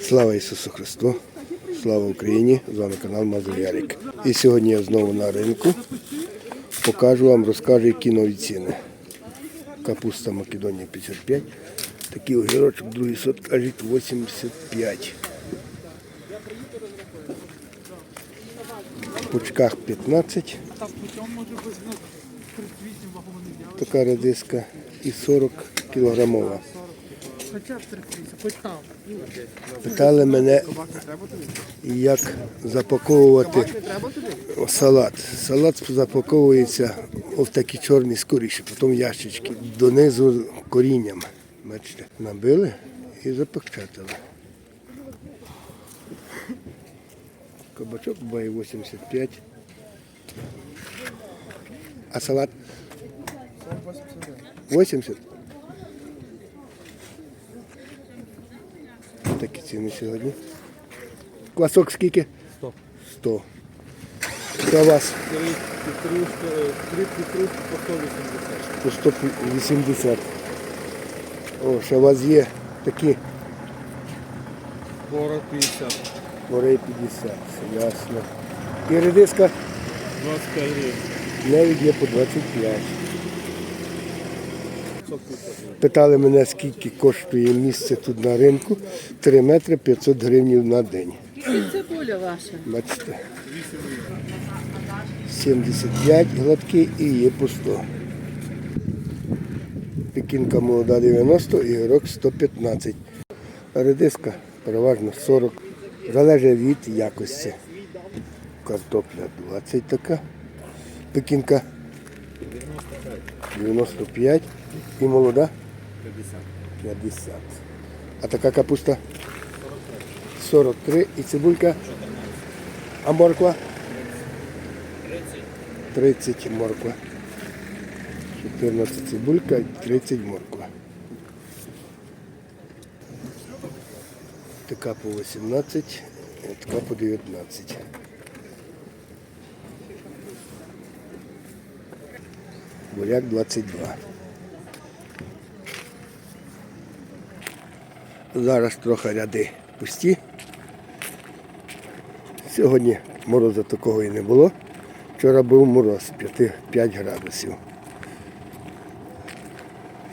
Слава Ісусу Христу! Слава Україні! З вами канал Мазур Ярик. І сьогодні я знову на ринку. Покажу вам, розкажу, які нові ціни. Капуста Македонія 55. Такий огірочок, другий сорт, кажуть, 85. В пучках 15. Така редиска і 40 кілограмова. Питали мене, як запаковувати салат. Салат запаковується в такі чорні скоріші, потім ящички, донизу корінням. Бачите, набили і запечатали. Кабачок буває 85. А салат? 80. Такі ціни сьогодні. Квасок скільки? 100. 100. Це у вас Три петрушки по 180. по 180. О, ще у вас є такі Бора 50. гори 50. Все ясно. І редиска 25 гривень. навіть є по 25. Питали мене, скільки коштує місце тут на ринку. 3 метри 500 гривень на день. Цибуля ваша. Бачите. 75 гладкі і є по 100. Пекінка молода 90 і гірок 115. Редиска переважно 40. Залежить від якості. Картопля 20 така. Пекінка 95 і молода 50. А така капуста 43 і цибулька. А морква? 30 морква. 14 цибулька і 30 морква. Така по 18, а така по 19. Буряк 22. Зараз трохи ряди пусті. Сьогодні морозу такого і не було. Вчора був мороз 5, 5 градусів.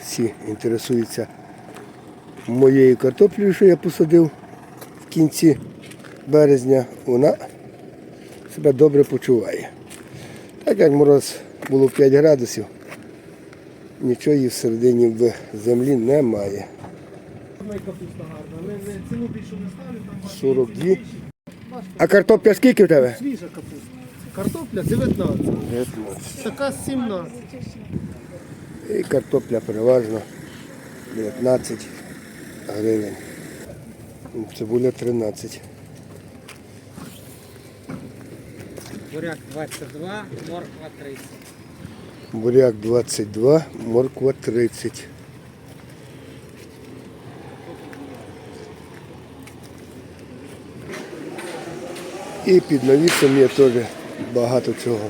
Всі інтересуються моєю картоплею, що я посадив в кінці березня. Вона себе добре почуває. Так як мороз було 5 градусів, нічого її всередині в землі немає. Капуста гарна. Не, не, ціну більше не ставлю, там 42. А картопля скільки в тебе? свіжа капуста. Картопля 19. 19. Така 17. І картопля переважно 19 гривень. Цибуля 13. Буряк 22, морква 30. Буряк 22, морква 30. І під навісом є теж багато чого.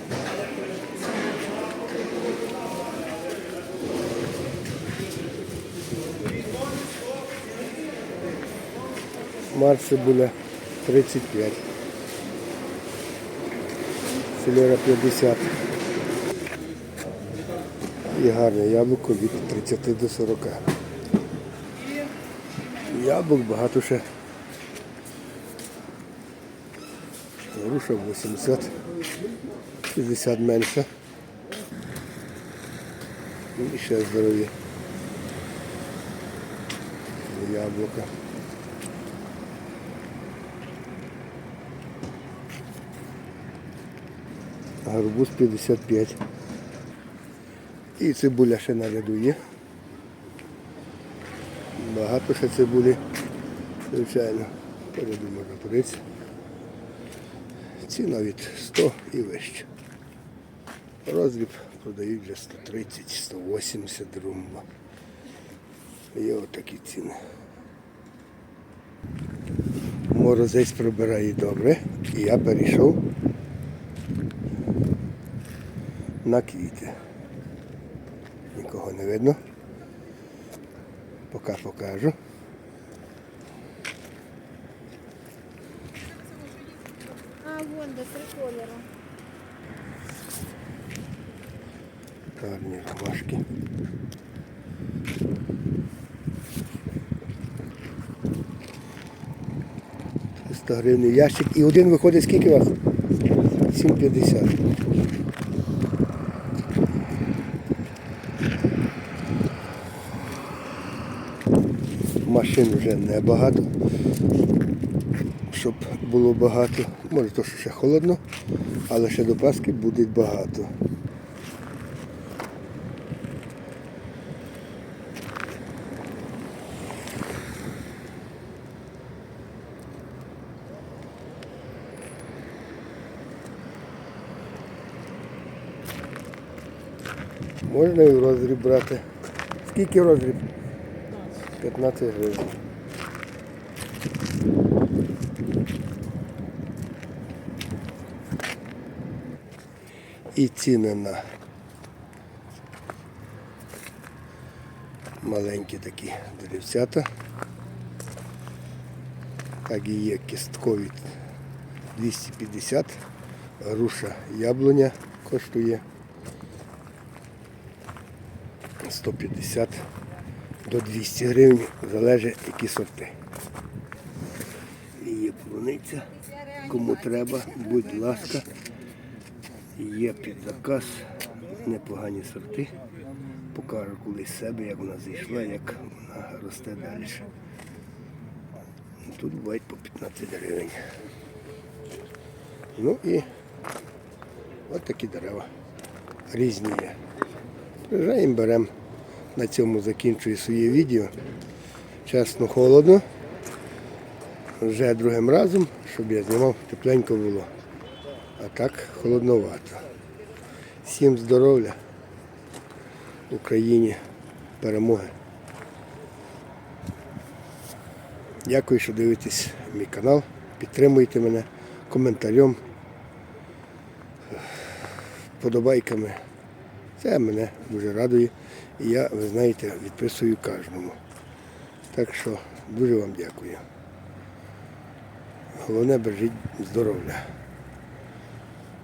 Марси була 35. Селера 50. І гарне яблуко від 30 до 40. Яблук багато ще. Груша 80, 60 менше. І ще здорові. Яблука. Гарбуз 55. І цибуля ще на ряду є. Багато ще цибулі. Звичайно. Переду можна подивитися. Ціна від 100 і вище. Розріб продають вже 130, 180 румба. Є отакі ціни. Морозець прибирає добре. І я перейшов на квіти. Нікого не видно. Поки покажу. Вон де три кольори. Гарні. Триста гривень ящик. І один виходить скільки у вас? 7,50. Машин вже небагато. Було багато. Може то, що ще холодно, але ще до Пасхи буде багато. Можна і в розріб брати. Скільки розріб? 15 гривень. І ціни на маленькі такі деревцята. Так і є кісткові 250, груша яблуня коштує 150 до 200 гривень, залежить які сорти. І Є полуниця, кому треба, будь ласка. Є під заказ, непогані сорти. Покажу колись себе, як вона зійшла, як вона росте далі. Тут бувають по 15 гривень. Ну і от такі дерева. Різні є. Приїжджаємо, беремо. На цьому закінчую своє відео. Чесно, холодно. Вже другим разом, щоб я знімав, тепленько було. А так холодновато. Всім здоров'я. Україні перемоги. Дякую, що дивитесь мій канал. Підтримуйте мене коментарем, подобайками. Це мене дуже радує. І я, ви знаєте, відписую кожному. Так що дуже вам дякую. Головне бережіть здоров'я.